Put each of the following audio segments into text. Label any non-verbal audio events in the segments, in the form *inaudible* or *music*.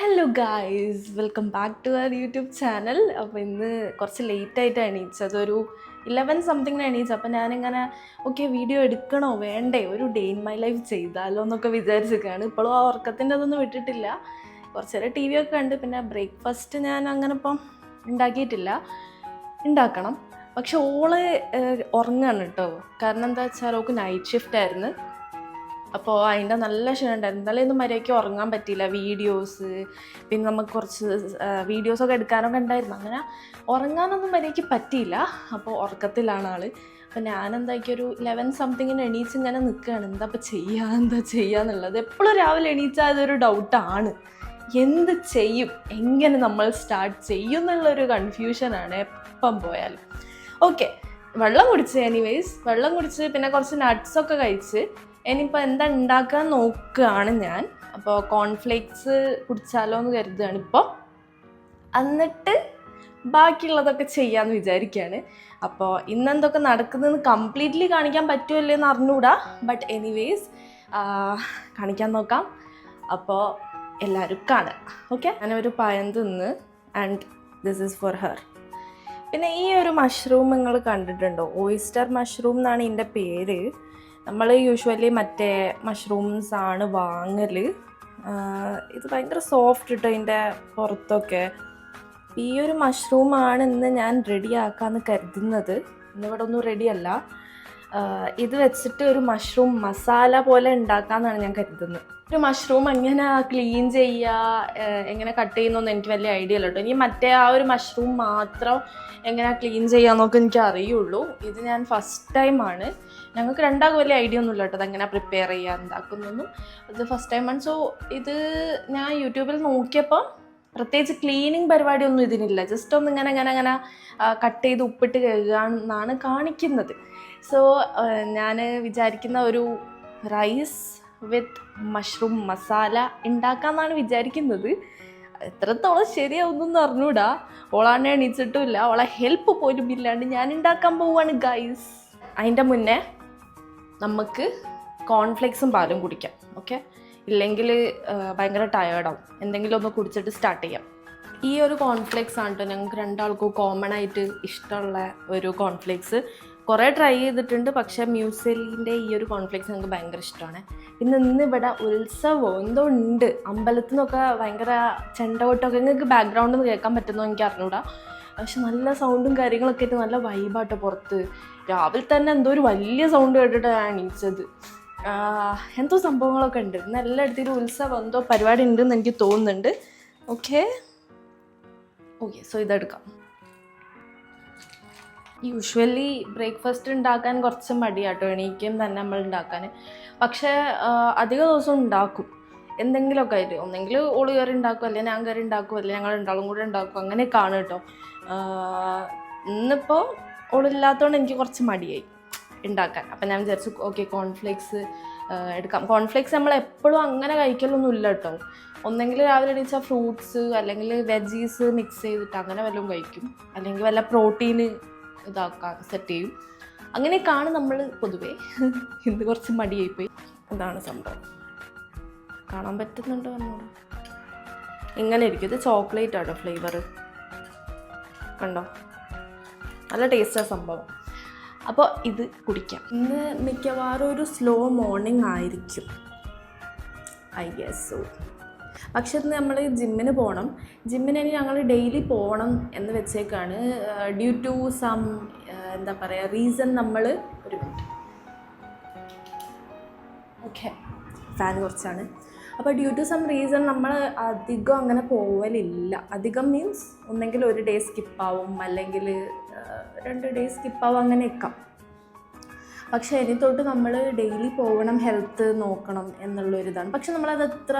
Hello guys welcome back to our YouTube channel അപ്പോൾ ഇന്ന് കുറച്ച് ലേറ്റ് ആയിട്ട് എണീച്ചത് ഒരു ഇലവൻ സംതിങ്ങിന് എണീച്ചത് അപ്പോൾ ഞാനിങ്ങനെ ഓക്കെ വീഡിയോ എടുക്കണോ? വേണ്ടേ? ഒരു ഡേ ഇൻ മൈ ലൈഫ് ചെയ്താലോ? എന്നൊക്കെ വിചാരിച്ചിരിക്കുകയാണ്. ഇപ്പോഴും ആ ഉറക്കത്തിന്റെ അതൊന്നും വിട്ടിട്ടില്ല. കുറച്ച് നേരം ടി വി ഒക്കെ കണ്ട് പിന്നെ ബ്രേക്ക്ഫാസ്റ്റ് ഞാൻ അങ്ങനെ ഇപ്പം ഉണ്ടാക്കിയിട്ടില്ല. ഉണ്ടാക്കണം. പക്ഷെ ഓൾ ഉറങ്ങാണ് കേട്ടോ. കാരണം എന്താ വെച്ചാൽ ഓക്ക് നൈറ്റ് ഷിഫ്റ്റ് ആയിരുന്നു. അപ്പോൾ അതിന്റെ നല്ല ക്ഷീണം ഉണ്ടായിരുന്നു. എന്നാലും ഇന്ന് മര്യാദയ്ക്ക് ഉറങ്ങാൻ പറ്റിയില്ല. വീഡിയോസ് പിന്നെ നമുക്ക് കുറച്ച് വീഡിയോസൊക്കെ എടുക്കാനൊക്കെ ഉണ്ടായിരുന്നു. അങ്ങനെ ഉറങ്ങാനൊന്നും മര്യാദയ്ക്ക് പറ്റിയില്ല. അപ്പോൾ ഉറക്കത്തിലാണ് ആൾ അപ്പോൾ ഞാൻ എന്താക്കി ഒരു ലെവൻ സംതിങ്ങിന് എണീച്ച് ഇങ്ങനെ നിൽക്കുകയാണ് എന്താ ഇപ്പോൾ ചെയ്യുക എന്താ ചെയ്യുക എന്നുള്ളത്. എപ്പോഴും രാവിലെ എണീച്ചാൽ അതൊരു ഡൗട്ടാണ് എന്ത് ചെയ്യും? എങ്ങനെ നമ്മൾ സ്റ്റാർട്ട് ചെയ്യും എന്നുള്ളൊരു കൺഫ്യൂഷനാണ് എപ്പം പോയാലും. ഓക്കെ വെള്ളം കുടിച്ച് എനിവേസ് വെള്ളം കുടിച്ച് പിന്നെ കുറച്ച് നട്ട്സൊക്കെ കഴിച്ച് ഇനിയിപ്പോൾ എന്താ ഉണ്ടാക്കാൻ നോക്കുകയാണ് ഞാൻ. അപ്പോൾ കോൺഫ്ലേക്സ് കുടിച്ചാലോ എന്ന് കരുതുകയാണ് ഇപ്പോൾ എന്നിട്ട് ബാക്കിയുള്ളതൊക്കെ ചെയ്യാമെന്ന് വിചാരിക്കുകയാണ്. അപ്പോൾ ഇന്നെന്തൊക്കെ നടക്കുന്നതെന്ന് കംപ്ലീറ്റ്ലി കാണിക്കാൻ പറ്റുമല്ലേ എന്ന് അറിഞ്ഞുകൂടാ. ബട്ട് എനിവേസ് കാണിക്കാൻ നോക്കാം. അപ്പോൾ എല്ലാവരും കാണാം. ഓക്കെ ഞാനൊരു പഴം തിന്ന് and this is for her പിന്നെ ഈ ഒരു മഷ്റൂം നിങ്ങൾ കണ്ടിട്ടുണ്ടോ? ഓയിസ്റ്റർ മഷ്റൂം എന്നാണ് ഇതിന്റെ പേര്. നമ്മൾ യൂഷ്വലി മറ്റേ മഷ്റൂംസ് ആണ് വാങ്ങൽ ഇത് ഭയങ്കര സോഫ്റ്റ് ഇട്ടോ ഇതിന്റെ പുറത്തൊക്കെ. ഈ ഒരു മഷ്റൂമാണ് ഇന്ന് ഞാൻ റെഡി ആക്കാമെന്ന് കരുതുന്നത്. ഇന്നിവിടെ ഒന്നും റെഡിയല്ല ഇത് വെച്ചിട്ട് ഒരു മഷ്റൂം മസാല പോലെ ഉണ്ടാക്കാമെന്നാണ് ഞാൻ കരുതുന്നത്. ഒരു മഷ്റൂം എങ്ങനെ ക്ലീൻ ചെയ്യുക എങ്ങനെ കട്ട് ചെയ്യുന്നൊന്നും എനിക്ക് വലിയ ഐഡിയ ഇല്ല കേട്ടോ ഇനി മറ്റേ ആ ഒരു മഷ്റൂം മാത്രം എങ്ങനെ ക്ലീൻ ചെയ്യാന്നൊക്കെ എനിക്ക് അറിയുള്ളൂ. ഇത് ഞാൻ ഫസ്റ്റ് ടൈമാണ് ഞങ്ങൾക്ക് രണ്ടാകും വലിയ ഐഡിയ ഒന്നും ഇല്ല കേട്ടോ അതെങ്ങനെ പ്രിപ്പയർ ചെയ്യുക എന്താക്കുന്നൊന്നും. ഇത് ഫസ്റ്റ് ടൈം ആണ്. സോ ഇത് ഞാൻ യൂട്യൂബിൽ നോക്കിയപ്പോൾ പ്രത്യേകിച്ച് ക്ലീനിങ് പരിപാടിയൊന്നും ഇതിനില്ല. ജസ്റ്റ് ഒന്ന് ഇങ്ങനെ ഇങ്ങനെ ഇങ്ങനെ കട്ട് ചെയ്ത് ഉപ്പിട്ട് കഴുകുക എന്നാണ് കാണിക്കുന്നത് സോ ഞാൻ വിചാരിക്കുന്ന ഒരു റൈസ് വിത്ത് മഷ്റൂം മസാല ഉണ്ടാക്കാമെന്നാണ് വിചാരിക്കുന്നത്. എത്രത്തോളം ശരിയാവുന്നു അറിഞ്ഞൂടാ. ഓളാണ് എണീച്ചിട്ടുമില്ല ഓളെ ഹെൽപ്പ് പോലും ഇല്ലാണ്ട് ഞാൻ ഉണ്ടാക്കാൻ പോവാണ് ഗൈസ് അതിന്റെ മുന്നേ നമുക്ക് കോൺഫ്ലെക്സും പാലും കുടിക്കാം ഓക്കെ ഇല്ലെങ്കിൽ ഭയങ്കര ടയേർഡാവും എന്തെങ്കിലും ഒന്ന് കുടിച്ചിട്ട് സ്റ്റാർട്ട് ചെയ്യാം. ഈ ഒരു കോൺഫ്ലെക്സ് ആണ് കേട്ടോ ഞങ്ങൾക്ക് രണ്ടാൾക്കും കോമൺ ആയിട്ട് ഇഷ്ടമുള്ള ഒരു കോൺഫ്ലെക്സ് കുറേ ട്രൈ ചെയ്തിട്ടുണ്ട്. പക്ഷേ മ്യൂസിലിന്റെ ഈ ഒരു കോൺഫ്ലിക്സ് നമുക്ക് ഭയങ്കര ഇഷ്ടമാണ്. പിന്നെ ഇന്ന് ഇവിടെ ഉത്സവമോ എന്തോ ഉണ്ട്. അമ്പലത്തിൽ നിന്നൊക്കെ ഭയങ്കര ചെണ്ടകൊട്ടൊക്കെ നിങ്ങൾക്ക് ബാക്ക്ഗ്രൗണ്ടിൽ കേൾക്കാൻ പറ്റുന്നോ എനിക്ക് അറിഞ്ഞൂടാ. പക്ഷെ നല്ല സൗണ്ടും കാര്യങ്ങളൊക്കെ ആയിട്ട് നല്ല വൈബാട്ടോ പുറത്ത്. രാവിലെ തന്നെ എന്തോ ഒരു വലിയ സൗണ്ട് കേട്ടിട്ട് ഞാൻ എണീച്ചത്. എന്തോ സംഭവങ്ങളൊക്കെ ഉണ്ട്. ഇന്ന് എല്ലായിടത്തും ഉത്സവം എന്തോ പരിപാടി ഉണ്ടെന്ന് എനിക്ക് തോന്നുന്നുണ്ട്. ഓക്കെ ഓക്കെ സോ ഇതെടുക്കാം. യൂഷ്വലി ബ്രേക്ക്ഫാസ്റ്റ് ഉണ്ടാക്കാൻ കുറച്ച് മടിയാട്ടോ. എണീക്കും തന്നെ നമ്മൾ ഉണ്ടാക്കാൻ. പക്ഷേ അധിക ദിവസം ഉണ്ടാക്കും. എന്തെങ്കിലുമൊക്കെ ആയിട്ട്. ഒന്നെങ്കിൽ ഓൾ കയറി ഉണ്ടാക്കും അല്ലെങ്കിൽ ഞാൻ കയറി ഉണ്ടാക്കും അല്ലെങ്കിൽ ഞങ്ങൾ രണ്ടാളും കൂടെ ഉണ്ടാക്കും. അങ്ങനെ കാണും കേട്ടോ ഇന്നിപ്പോൾ ഓളില്ലാത്തതുകൊണ്ട് എനിക്ക് കുറച്ച് മടിയായി ഉണ്ടാക്കാൻ. അപ്പം ഞാൻ വിചാരിച്ചു ഓക്കെ കോൺഫ്ലേക്സ് എടുക്കാം. കോൺഫ്ലേക്സ് നമ്മൾ എപ്പോഴും അങ്ങനെ കഴിക്കലൊന്നും ഇല്ല കേട്ടോ. ഒന്നെങ്കിൽ രാവിലെ എണീച്ചാൽ ഫ്രൂട്ട്സ് അല്ലെങ്കിൽ വെജീസ് മിക്സ് ചെയ്തിട്ട് അങ്ങനെ വല്ലതും കഴിക്കും. അല്ലെങ്കിൽ വല്ല പ്രോട്ടീൻ ഇതാക്കാൻ സെറ്റ് ചെയ്യും. അങ്ങനെയൊക്കെയാണ് നമ്മൾ പൊതുവേ ഇന്ന് കുറച്ച് മടിയായിപ്പോയി. ഇതാണ് സംഭവം. കാണാൻ പറ്റുന്നുണ്ടോ എന്നോട് ഇങ്ങനെ ഇരിക്കും ഇത് ചോക്ലേറ്റ് ആട്ടോ ഫ്ലേവർ കണ്ടോ? നല്ല ടേസ്റ്റാണ് സംഭവം. അപ്പോൾ ഇത് കുടിക്കാം. ഇന്ന് മിക്കവാറും ഒരു സ്ലോ മോർണിംഗ് ആയിരിക്കും. ഐ ഗസ് സോ പക്ഷെ ഇന്ന് നമ്മൾ ജിമ്മിന് പോകണം. ജിമ്മിന് ഇനി ഞങ്ങൾ ഡെയിലി പോകണം എന്ന് വെച്ചേക്കാണ്. ഡ്യൂ ടു സം എന്താ പറയുക റീസൺ നമ്മൾ ഒരു ഓക്കെ ഫാൻ കുറച്ചാണ്. അപ്പോൾ ഡ്യൂ ടു സം റീസൺ നമ്മൾ അധികം അങ്ങനെ പോവലില്ല. അധികം മീൻസ് ഒന്നെങ്കിൽ ഒരു ഡേ സ്കിപ്പാവും അല്ലെങ്കിൽ രണ്ട് ഡേ സ്കിപ്പാവും അങ്ങനെയൊക്കെ. പക്ഷേ ഇനി തൊട്ട് നമ്മൾ ഡെയിലി പോകണം ഹെൽത്ത് നോക്കണം എന്നുള്ളൊരിതാണ്. പക്ഷെ നമ്മളത് എത്ര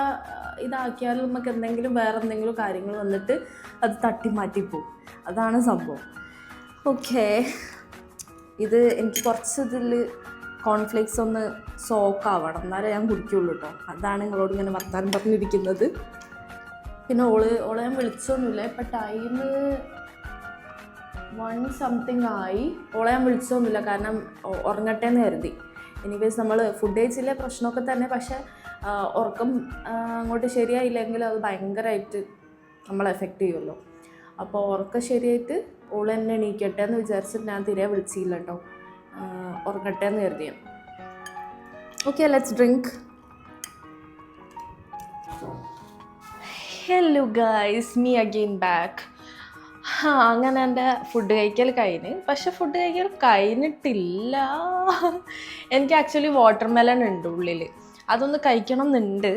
ഇതാക്കിയാലും നമുക്ക് എന്തെങ്കിലും വേറെ എന്തെങ്കിലും കാര്യങ്ങൾ വന്നിട്ട് അത് തട്ടി മാറ്റി പോകും അതാണ് സംഭവം. ഓക്കെ ഇത് എനിക്ക് കുറച്ച് ഇതിൽ കോൺഫ്ലേക്സ് ഒന്ന് സോക്ക് ആവണം. എന്നാലേ ഞാൻ കുടിക്കുള്ളൂ കേട്ടോ അതാണ് നിങ്ങളോട് ഇങ്ങനെ വർത്താനം പറഞ്ഞിരിക്കുന്നത്. പിന്നെ ഓൾ ഓളെ ഞാൻ വിളിച്ചൊന്നുമില്ല. ഇപ്പം ടൈം വൺ സംതിങ് ആയി. ഓളെ ഞാൻ വിളിച്ചൊന്നുമില്ല. കാരണം ഉറങ്ങട്ടെ എന്ന് കരുതി. എനിവേസ് നമ്മൾ ഫുഡ് കഴിച്ചില്ല? പ്രശ്നമൊക്കെ തന്നെ. പക്ഷെ ഉറക്കം അങ്ങോട്ട് ശരിയായില്ലെങ്കിൽ അത് ഭയങ്കരമായിട്ട് നമ്മളെ എഫക്റ്റ് ചെയ്യുമല്ലോ. അപ്പോൾ ഉറക്കം ശരിയായിട്ട് ഓൾ എന്നെ എണീക്കട്ടെ എന്ന് വിചാരിച്ചിട്ട് ഞാൻ തിരെ വിളിച്ചില്ല കേട്ടോ. ഉറങ്ങട്ടെ എന്ന് കരുതിയ okay let's drink hello guys me again back ആ അങ്ങനെ എന്റെ ഫുഡ് കഴിക്കൽ കഴിഞ്ഞ്. പക്ഷെ ഫുഡ് കഴിക്കൽ കഴിഞ്ഞിട്ടില്ല. എനിക്ക് ആക്ച്വലി വാട്ടർ മെലൺ ഉണ്ട് ഉള്ളിൽ അതൊന്ന് കഴിക്കണം എന്നുണ്ട്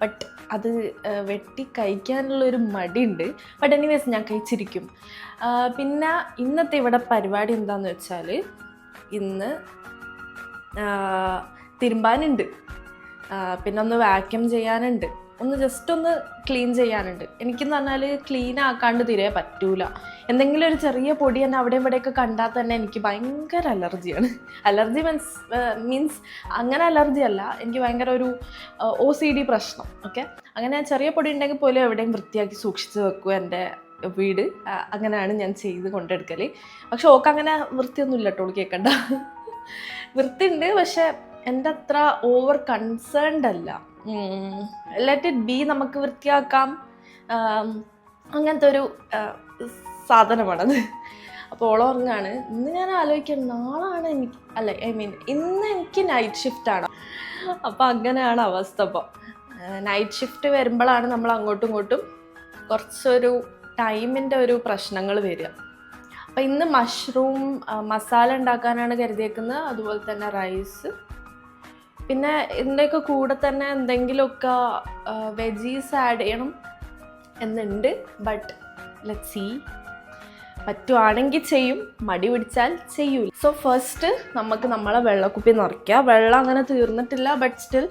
ബട്ട് അത് വെട്ടി കഴിക്കാനുള്ളൊരു മടിയുണ്ട്. ബട്ട് എനിവേസ് ഞാൻ കഴിച്ചിരിക്കും. പിന്നെ ഇന്നത്തെ ഇവിടെ പരിപാടി എന്താണെന്ന് വെച്ചാൽ ഇന്ന് തിരുമ്പാനുണ്ട്. പിന്നെ ഒന്ന് വാക്യം ചെയ്യാനുണ്ട്. ഒന്ന് ജസ്റ്റ് ഒന്ന് ക്ലീൻ ചെയ്യാനുണ്ട്. എനിക്കെന്ന് പറഞ്ഞാൽ ക്ലീൻ ആക്കാണ്ട് തീരെ പറ്റൂല. എന്തെങ്കിലും ഒരു ചെറിയ പൊടി തന്നെ അവിടെ ഇവിടെയൊക്കെ കണ്ടാൽ തന്നെ എനിക്ക് ഭയങ്കര അലർജിയാണ്. അലർജി മീൻസ് മീൻസ് അങ്ങനെ അലർജി അല്ല. എനിക്ക് ഭയങ്കര ഒരു ഒ സി ഡി പ്രശ്നം. ഓക്കെ അങ്ങനെ ചെറിയ പൊടി ഉണ്ടെങ്കിൽ പോലും എവിടെയും വൃത്തിയാക്കി സൂക്ഷിച്ച് വെക്കും എന്റെ വീട്. അങ്ങനെയാണ് ഞാൻ ചെയ്ത് കൊണ്ടെടുക്കൽ പക്ഷെ ഓക്ക് അങ്ങനെ വൃത്തിയൊന്നും ഇല്ല കേട്ടോ കേൾക്കണ്ട വൃത്തിയുണ്ട് പക്ഷെ എന്റെ അത്ര ഓവർ കൺസേൺഡ് അല്ല. ലെറ്റ് ഇറ്റ് ബി നമുക്ക് വൃത്തിയാക്കാം. അങ്ങനത്തെ ഒരു സാധനമാണത്. അപ്പോൾ ഓളം ഉറങ്ങാണ് ഇന്ന് ഞാൻ ആലോചിക്കാം നാളാണ് എനിക്ക് അല്ല ഐ മീൻ ഇന്ന് എനിക്ക് നൈറ്റ് ഷിഫ്റ്റ് ആണ്. അപ്പോൾ അങ്ങനെയാണ് അവസ്ഥ അപ്പോൾ നൈറ്റ് ഷിഫ്റ്റ് വരുമ്പോഴാണ് നമ്മൾ അങ്ങോട്ടും ഇങ്ങോട്ടും കുറച്ചൊരു ടൈമിന്റെ ഒരു പ്രശ്നങ്ങൾ വരിക. അപ്പോൾ ഇന്ന് മഷ്റൂം മസാല ഉണ്ടാക്കാനാണ് കരുതിയേക്കുന്നത്. അതുപോലെ തന്നെ റൈസ് പിന്നെ ഇതിന്റെയൊക്കെ കൂടെ തന്നെ എന്തെങ്കിലുമൊക്കെ വെജീസ് ആഡ് ചെയ്യണം എന്നുണ്ട്. ബട്ട് ലെറ്റ് സീ പറ്റുവാണെങ്കിൽ ചെയ്യും മടി പിടിച്ചാൽ ചെയ്യൂല. സോ ഫസ്റ്റ് നമുക്ക് നമ്മളെ വെള്ളക്കുപ്പി നിറയ്ക്കുക വെള്ളം അങ്ങനെ തീർന്നിട്ടില്ല ബട്ട് സ്റ്റിൽ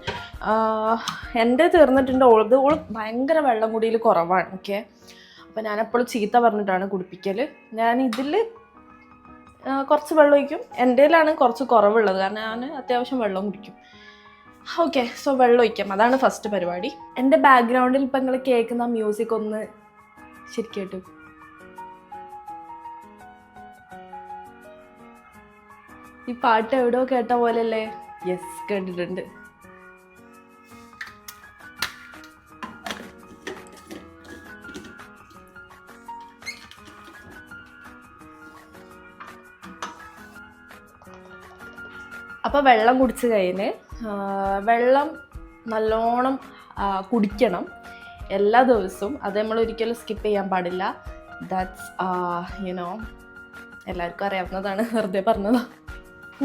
എന്റെ തീർന്നിട്ടുണ്ട്. ഓളത് ഓൾ ഭയങ്കര വെള്ളം കുടിയിൽ കുറവാണ്. ഓക്കെ അപ്പോൾ ഞാനെപ്പോഴും ചീത്ത പറഞ്ഞിട്ടാണ് കുടിപ്പിക്കൽ ഞാൻ ഇതിൽ കുറച്ച് വെള്ളം ഒഴിക്കും. എന്റെയിലാണ് കുറച്ച് കുറവുള്ളത്. കാരണം ഞാൻ അത്യാവശ്യം വെള്ളം കുടിക്കും. ഓക്കെ സോ വെള്ളം ഒഴിക്കാം. അതാണ് ഫസ്റ്റ് പരിപാടി. എന്റെ ബാക്ക്ഗ്രൗണ്ടിൽ ഇപ്പം നിങ്ങൾ കേൾക്കുന്ന മ്യൂസിക് ഒന്ന് ശരിക്കും ഈ പാട്ട് എവിടെയോ കേട്ട പോലെയല്ലേ? യെസ് കേട്ടിട്ടുണ്ട്. അപ്പോൾ വെള്ളം കുടിച്ച് കഴിഞ്ഞ് വെള്ളം നല്ലോണം കുടിക്കണം എല്ലാ ദിവസവും. അത് നമ്മൾ ഒരിക്കലും സ്കിപ്പ് ചെയ്യാൻ പാടില്ല. ദാറ്റ്സ് യുനോ എല്ലാവർക്കും അറിയാവുന്നതാണ് വെറുതെ പറഞ്ഞതാണ്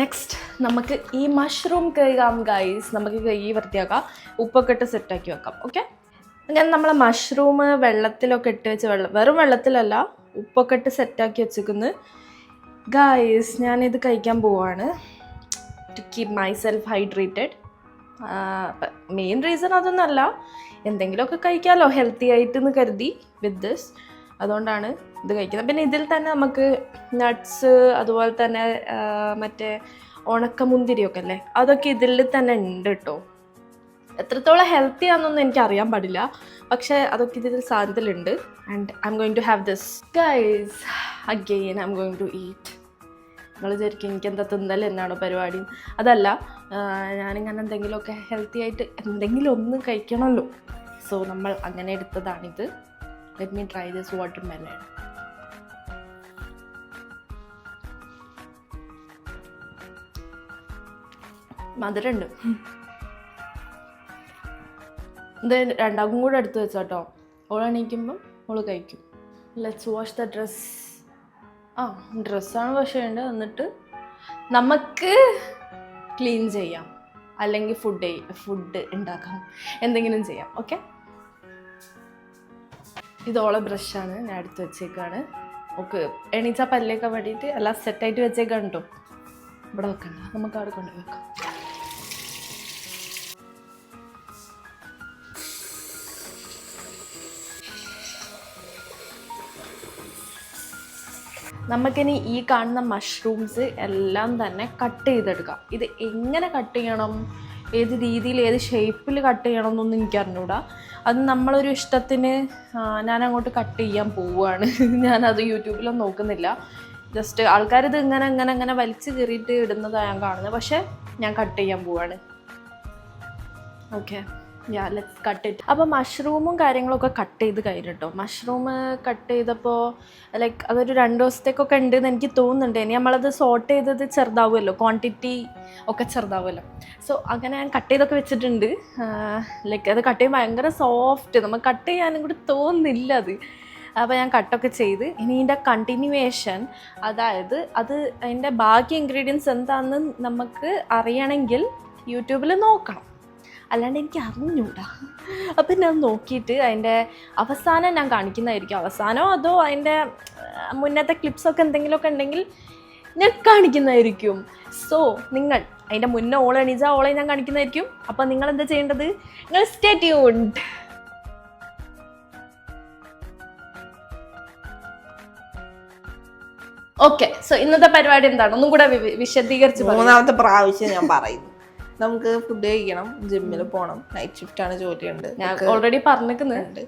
നെക്സ്റ്റ് നമുക്ക് ഈ മഷ്റൂം കഴുകാം ഗൈസ് നമുക്ക് കൈ വൃത്തിയാക്കാം. ഉപ്പൊക്കെ ഇട്ട് സെറ്റാക്കി വെക്കാം ഓക്കെ അങ്ങനെ നമ്മൾ മഷ്റൂം വെള്ളത്തിലൊക്കെ ഇട്ട് വെച്ച് വെള്ളം വെറും വെള്ളത്തിലല്ല ഉപ്പൊക്കെ ഇട്ട് സെറ്റാക്കി വെച്ചിരിക്കുന്നത് ഗായ്സ് ഞാനിത് കഴിക്കാൻ പോവാണ്. To keep myself hydrated main reason അതൊന്നല്ല. എന്തെങ്കിലുമൊക്കെ കഴിക്കാമല്ലോ ഹെൽത്തി ആയിട്ട് എന്ന് കരുതി വിത്ത് ദിസ് അതുകൊണ്ടാണ് ഇത് കഴിക്കുന്നത്. പിന്നെ ഇതിൽ തന്നെ നമുക്ക് നട്ട്സ് അതുപോലെ തന്നെ മറ്റേ ഉണക്കമുന്തിരിയൊക്കെ അല്ലേ? അതൊക്കെ ഇതിൽ തന്നെ ഉണ്ട് കേട്ടോ എത്രത്തോളം ഹെൽത്തി ആണെന്നൊന്നും എനിക്ക് അറിയാൻ പാടില്ല. പക്ഷേ അതൊക്കെ ഇതിൽ സാധനത്തിലുണ്ട്. And I'm going to have this guys again I'm going to eat നിങ്ങൾ വിചാരിക്കും എനിക്ക് എന്താ തിന്നൽ എന്നാണോ പരിപാടി. അതല്ല ഞാനിങ്ങനെ എന്തെങ്കിലുമൊക്കെ ഹെൽത്തി ആയിട്ട് എന്തെങ്കിലും ഒന്നും കഴിക്കണമല്ലോ. സോ നമ്മൾ അങ്ങനെ എടുത്തതാണിത്. Let me try this watermelon മധുരമുണ്ട്. ഇത് രണ്ടാക്കും കൂടെ എടുത്ത് വെച്ചാട്ടോ. ഓൾ ഓൾ കഴിക്കും. ലെറ്റ്സ് വാഷ് ദ ഡ്രസ് ആ ഡ്രസ്സാണ് വാഷ് ചെയ്യേണ്ടത് എന്നിട്ട് നമുക്ക് ക്ലീൻ ചെയ്യാം. അല്ലെങ്കിൽ ഫുഡ് ഫുഡ് ഉണ്ടാക്കാം. എന്തെങ്കിലും ചെയ്യാം. ഓക്കെ? ഇതോളെ ബ്രഷാണ് ഞാൻ എടുത്ത് വെച്ചേക്കാണ്. ഓക്കെ എണീച്ച പല്ലേക്കാൻ വേണ്ടിയിട്ട് എല്ലാം സെറ്റായിട്ട് വെച്ചേക്കാണ് കേട്ടോ ഇവിടെ വെക്കണ്ട. നമുക്ക് അവിടെ കൊണ്ടുപോയി വെക്കാം. നമുക്കിനി ഈ കാണുന്ന മഷ്റൂംസ് എല്ലാം തന്നെ കട്ട് ചെയ്തെടുക്കാം. ഇത് എങ്ങനെ കട്ട് ചെയ്യണം? ഏത് രീതിയിൽ ഏത് ഷേപ്പിൽ കട്ട് ചെയ്യണം എന്നൊന്നും എനിക്ക് അറിഞ്ഞൂടാ. അത് നമ്മളൊരു ഇഷ്ടത്തിന് ഞാൻ അങ്ങോട്ട് കട്ട് ചെയ്യാൻ പോവുകയാണ്. *laughs* ഞാനത് യൂട്യൂബിലൊന്നും നോക്കുന്നില്ല. ജസ്റ്റ് ആൾക്കാരിത് ഇങ്ങനെ ഇങ്ങനെ ഇങ്ങനെ വലിച്ച് കയറിയിട്ട് ഇടുന്നതാണ് ഞാൻ കാണുന്നത് പക്ഷേ ഞാൻ കട്ട് ചെയ്യാൻ പോവാണ് okay yeah let's cut it അപ്പോൾ മഷ്റൂമും കാര്യങ്ങളൊക്കെ കട്ട് ചെയ്ത് കഴിഞ്ഞിട്ടോ. മഷ്റൂം കട്ട് ചെയ്തപ്പോൾ ലൈക്ക് അതൊരു രണ്ട് ദിവസത്തേക്കൊക്കെ ഉണ്ട് എന്ന് എനിക്ക് തോന്നുന്നുണ്ട്. ഇനി നമ്മളത് സോർട്ട് ചെയ്തത് ചെറുതാവുമല്ലോ. ക്വാണ്ടിറ്റി ഒക്കെ ചെറുതാവുമല്ലോ. സോ അങ്ങനെ ഞാൻ കട്ട് ചെയ്തൊക്കെ വെച്ചിട്ടുണ്ട്. ലൈക്ക് അത് കട്ട് ചെയ്യാൻ ഭയങ്കര സോഫ്റ്റ് നമുക്ക് കട്ട് ചെയ്യാനും കൂടി തോന്നുന്നില്ല അത്. അപ്പോൾ ഞാൻ കട്ടൊക്കെ ചെയ്ത്. ഇനി ഇതിന്റെ കണ്ടിന്യൂവേഷൻ അതായത് അത് അതിന്റെ ബാക്കി ഇൻഗ്രീഡിയൻസ് എന്താണെന്ന് നമുക്ക് അറിയണമെങ്കിൽ യൂട്യൂബിൽ നോക്കണം. അല്ലാണ്ട് എനിക്ക് അറിഞ്ഞൂടാ. അപ്പം ഞാൻ നോക്കിയിട്ട് അതിന്റെ അവസാനം ഞാൻ കാണിക്കുന്നതായിരിക്കും. അവസാനമോ അതോ അതിന്റെ മുന്നത്തെ ക്ലിപ്സൊക്കെ എന്തെങ്കിലുമൊക്കെ ഉണ്ടെങ്കിൽ ഞാൻ കാണിക്കുന്നതായിരിക്കും. സോ നിങ്ങൾ അതിന്റെ മുന്നേ ഓളെ എണീച്ച ഓളെ ഞാൻ കാണിക്കുന്നതായിരിക്കും. അപ്പം നിങ്ങൾ എന്താ ചെയ്യേണ്ടത്? നിങ്ങൾ സ്റ്റേ ട്യൂൺഡ് ഓക്കെ സോ ഇന്നത്തെ പരിപാടി എന്താണ്? ഒന്നും കൂടെ വിശദീകരിച്ച് മൂന്നാമത്തെ പ്രാവശ്യം ഞാൻ പറയുന്നു. നമുക്ക് ഫുഡ് കഴിക്കണം ജിമ്മിൽ പോകണം നൈറ്റ് ഷിഫ്റ്റ് ആണ് ജോലിയുണ്ട്. ഞാൻ ഓൾറെഡി പറഞ്ഞിട്ടുണ്ട്.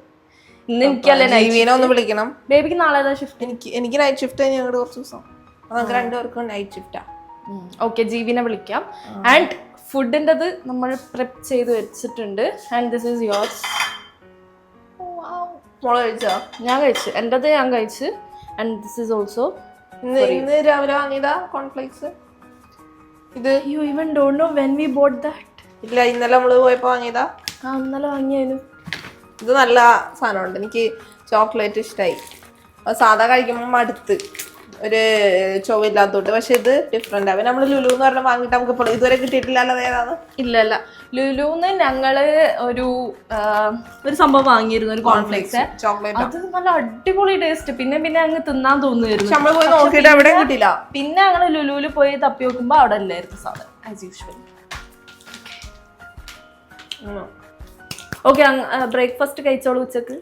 ഇന്ന് എനിക്കല്ലേ നൈവീനെ ഒന്ന് വിളിക്കണം. ബേബിക്ക് നാളെ ഷിഫ്റ്റ് എനിക്ക് എനിക്ക് നൈറ്റ് ഷിഫ്റ്റ് ഞങ്ങളുടെ കുറച്ച് ദിവസം. നമുക്ക് രണ്ടുപേർക്കും നൈറ്റ് ഷിഫ്റ്റാ ഓക്കെ ജീവിനെ വിളിക്കാം. ആൻഡ് ഫുഡിന്റെത് നമ്മൾ പ്രിപ്പ് ചെയ്ത് വെച്ചിട്ടുണ്ട്. ആൻഡ് ദിസ് ഈസ് യോർസ് മോൾ കഴിച്ചോ? ഞാൻ കഴിച്ചു. എന്റെത് ഞാൻ കഴിച്ചു. ആൻഡ് ദിസ് ഈസ് ഓൾസോ ഇന്ന് രാവിലെ വാങ്ങിയതാ കോൺഫ്ലേക്സ് ഇത്? You even don't know when we bought that ഇല്ല ഇന്നലെ നമ്മൾ പോയപ്പോൾ വാങ്ങിയതാ. ആ ഇന്നലെ വാങ്ങിയായിരുന്നു. ഇത് നല്ല സാധനമുണ്ട്. എനിക്ക് ചോക്ലേറ്റ് ഇഷ്ടമായി സാധാ കഴിക്കുമ്പോൾ മടുത്ത്. ഒരു ചോവില്ലാത്തോട്ട് പക്ഷെ ഇത് ഡിഫറെന്റ് ആവും നമ്മൾ ലുലു എന്ന് പറഞ്ഞാൽ വാങ്ങിയിട്ട് നമുക്ക് ഇപ്പോൾ ഇതുവരെ കിട്ടിയിട്ടില്ലല്ലോ അത് ഏതാണ്? ഇല്ല അല്ല ലുലുന്ന് ഞങ്ങൾ ഒരു ഒരു സംഭവം വാങ്ങിയിരുന്നു ഒരു കോൺഫ്ലെക്സ് ചോക്ലേറ്റ് അത് നല്ല അടിപൊളി ടേസ്റ്റ് പിന്നെ പിന്നെ അങ്ങ് തിന്നാൻ തോന്നുമായിരുന്നു നമ്മൾ പോയി നോക്കിയിട്ട് കിട്ടില്ല പിന്നെ അങ്ങനെ ലുലുവിൽ പോയി തപ്പി നോക്കുമ്പോൾ അവിടെ അല്ലായിരുന്നു സാധനം ആസ് യൂഷ്വൽ. ഓക്കെ ബ്രേക്ക്ഫാസ്റ്റ് കഴിച്ചോളൂ ഉച്ചയ്ക്ക്.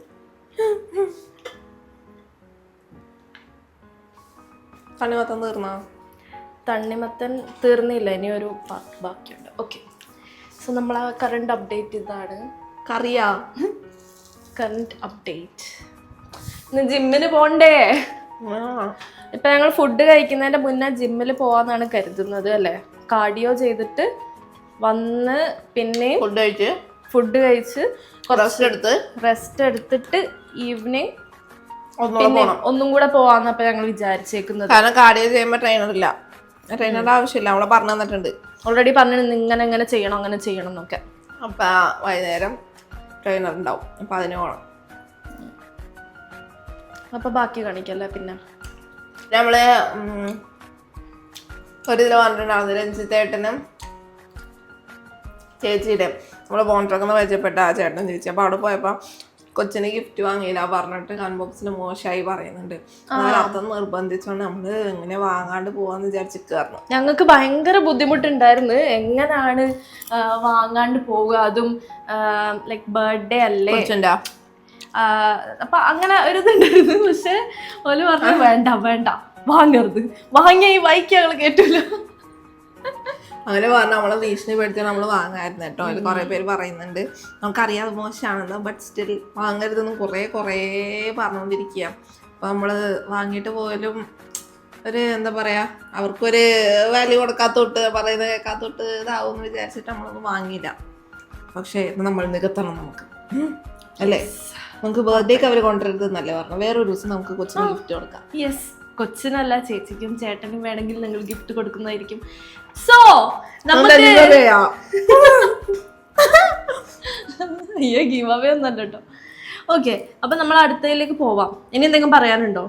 *laughs* തണ്ണിമത്തം തീർന്നാ? തണ്ണിമത്തൻ തീർന്നില്ല ഇനി ഒരു പാർട്ട് ബാക്കിയുണ്ട്. ഓക്കെ സോ നമ്മൾ ആ കറണ്ട് അപ്ഡേറ്റ് ഇതാണ്. കറിയാ? കറണ്ട് അപ്ഡേറ്റ് ഇന്ന് ജിമ്മിന് പോണ്ടേ? ആ. ഇപ്പൊ ഞങ്ങൾ ഫുഡ് കഴിക്കുന്നതിന്റെ മുന്നേ ജിമ്മിൽ പോവാന്നാണ് കരുതുന്നത് അല്ലേ? കാർഡിയോ ചെയ്തിട്ട് വന്ന് പിന്നെ ഫുഡ് കഴിച്ച്? ഫുഡ് കഴിച്ച് റെസ്റ്റ് എടുത്ത്? റെസ്റ്റ് എടുത്തിട്ട് ഈവനിങ് പിന്നെ ഒന്നും കൂടെ പോവാന്നപ്പോ ഞങ്ങൾ വിചാരിച്ചേക്കുന്നത്. കാരണം കാർഡിയോ ചെയ്യുമ്പോ ട്രെയിനർ ഇല്ല. ട്രെയിനറുടെ ആവശ്യമില്ല. അവളെ പറഞ്ഞു തന്നിട്ടുണ്ട്. ഓൾറെഡി പറഞ്ഞു ഇങ്ങനെ ഇങ്ങനെ ചെയ്യണം അങ്ങനെ ചെയ്യണം എന്നൊക്കെ. അപ്പൊ വൈകുന്നേരം ട്രെയിനർ ഉണ്ടാവും അപ്പൊ അതിന് പോകണം അപ്പൊ ബാക്കി കാണിക്കല്ലേ പിന്നെ? നമ്മൾ ഒരു ഇതിൽ പറഞ്ഞിട്ടുണ്ടാവുന്നത് രഞ്ജിത്തേട്ടനും ചേച്ചിയുടെ നമ്മൾ ബോണ്ടറൊക്കെ പരിചയപ്പെട്ട ആ ചേട്ടൻ ചേച്ചി അപ്പൊ അവിടെ പോയപ്പോ കൊച്ചിന് ഗിഫ്റ്റ് വാങ്ങിയില്ല. പറഞ്ഞിട്ട് കൺബോക്സിന് മോശമായി പറയുന്നുണ്ട്. അർത്ഥം നിർബന്ധിച്ചോണ്ട് നമ്മൾ എങ്ങനെ വാങ്ങാണ്ട് പോവാന്ന് വിചാരിച്ചിരിക്കുന്നു ഞങ്ങൾക്ക് ഭയങ്കര ബുദ്ധിമുട്ടുണ്ടായിരുന്നു. എങ്ങനാണ് വാങ്ങാണ്ട് പോവുക? അതും ലൈക്ക് ബർത്ത്ഡേ അല്ലേ? അപ്പൊ അങ്ങനെ ഒരു ഇതുണ്ടായിരുന്നു പക്ഷെ ഓൽ പറഞ്ഞു വേണ്ട വേണ്ട. വാങ്ങരുത്. വാങ്ങിയ ഈ ബൈക്ക് ഞങ്ങൾ കേട്ടില്ല അങ്ങനെ പറഞ്ഞ നമ്മളെ ഭീഷണിപ്പെടുത്തി നമ്മൾ വാങ്ങായിരുന്നു കേട്ടോ. അതിൽ കുറെ പേര് പറയുന്നുണ്ട്. നമുക്കറിയാതെ മോശമാണെന്ന്. ബട്ട് സ്റ്റിൽ വാങ്ങരുതെന്ന് കുറേ കുറേ പറഞ്ഞുകൊണ്ടിരിക്കുക അപ്പോൾ നമ്മൾ വാങ്ങിയിട്ട് പോയാലും ഒരു എന്താ പറയാ അവർക്കൊരു വാല്യൂ കൊടുക്കാത്തോട്ട് പറയുന്നത് കേൾക്കാത്തോട്ട് ഇതാവും എന്ന് വിചാരിച്ചിട്ട് നമ്മളൊന്നും വാങ്ങിയില്ല. പക്ഷേ നമ്മൾ നികത്തണം നമുക്ക്. അല്ലേ? നമുക്ക് ബർത്ത്ഡേക്ക് അവർ കൊണ്ടുവരുതെന്നല്ലേ പറഞ്ഞു വേറൊരു ദിവസം നമുക്ക് കൊച്ചിന് ഗിഫ്റ്റ് കൊടുക്കാം. യെസ് കൊച്ചിനല്ല ചേച്ചിക്കും ചേട്ടനും വേണമെങ്കിൽ നിങ്ങൾ ഗിഫ്റ്റ് കൊടുക്കുന്നതായിരിക്കും. സോ നമുക്ക് അയ്യോ ഗീവ് അവേ ഒന്നല്ല കേട്ടോ. ഓക്കെ അപ്പൊ നമ്മൾ അടുത്തതിലേക്ക് പോവാം. ഇനി എന്തെങ്കിലും പറയാനുണ്ടോ?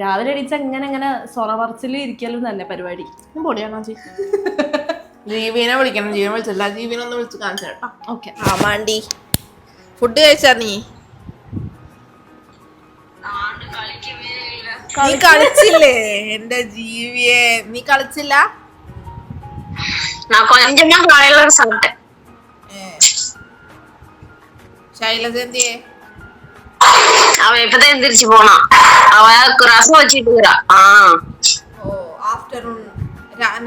രാവിലെ എണീച്ച എങ്ങനെ എങ്ങനെ സൊറ പറച്ചിൽ ഇരിക്കലും തന്നെ പരിപാടി. പൊടിയാണോ ചേച്ചി? ജീവീനെ വിളിക്കണം ജീവൻ വിളിച്ചില്ല ജീവീനെ ഒന്ന് വിളിച്ച് കാണിച്ചു കേട്ടോ. ഓക്കെ ആ മാണ്ടി. ഫുഡ് കഴിച്ചാ നീ? നീ കളിച്ചില്ലേ? എന്റെ ജീവിയെ. നീ കളിച്ചില്ല? ശൈലജ എന്തിയേ അവ രസം ആ. ഓ ആഫ്റ്റർനൂൺ ഞാൻ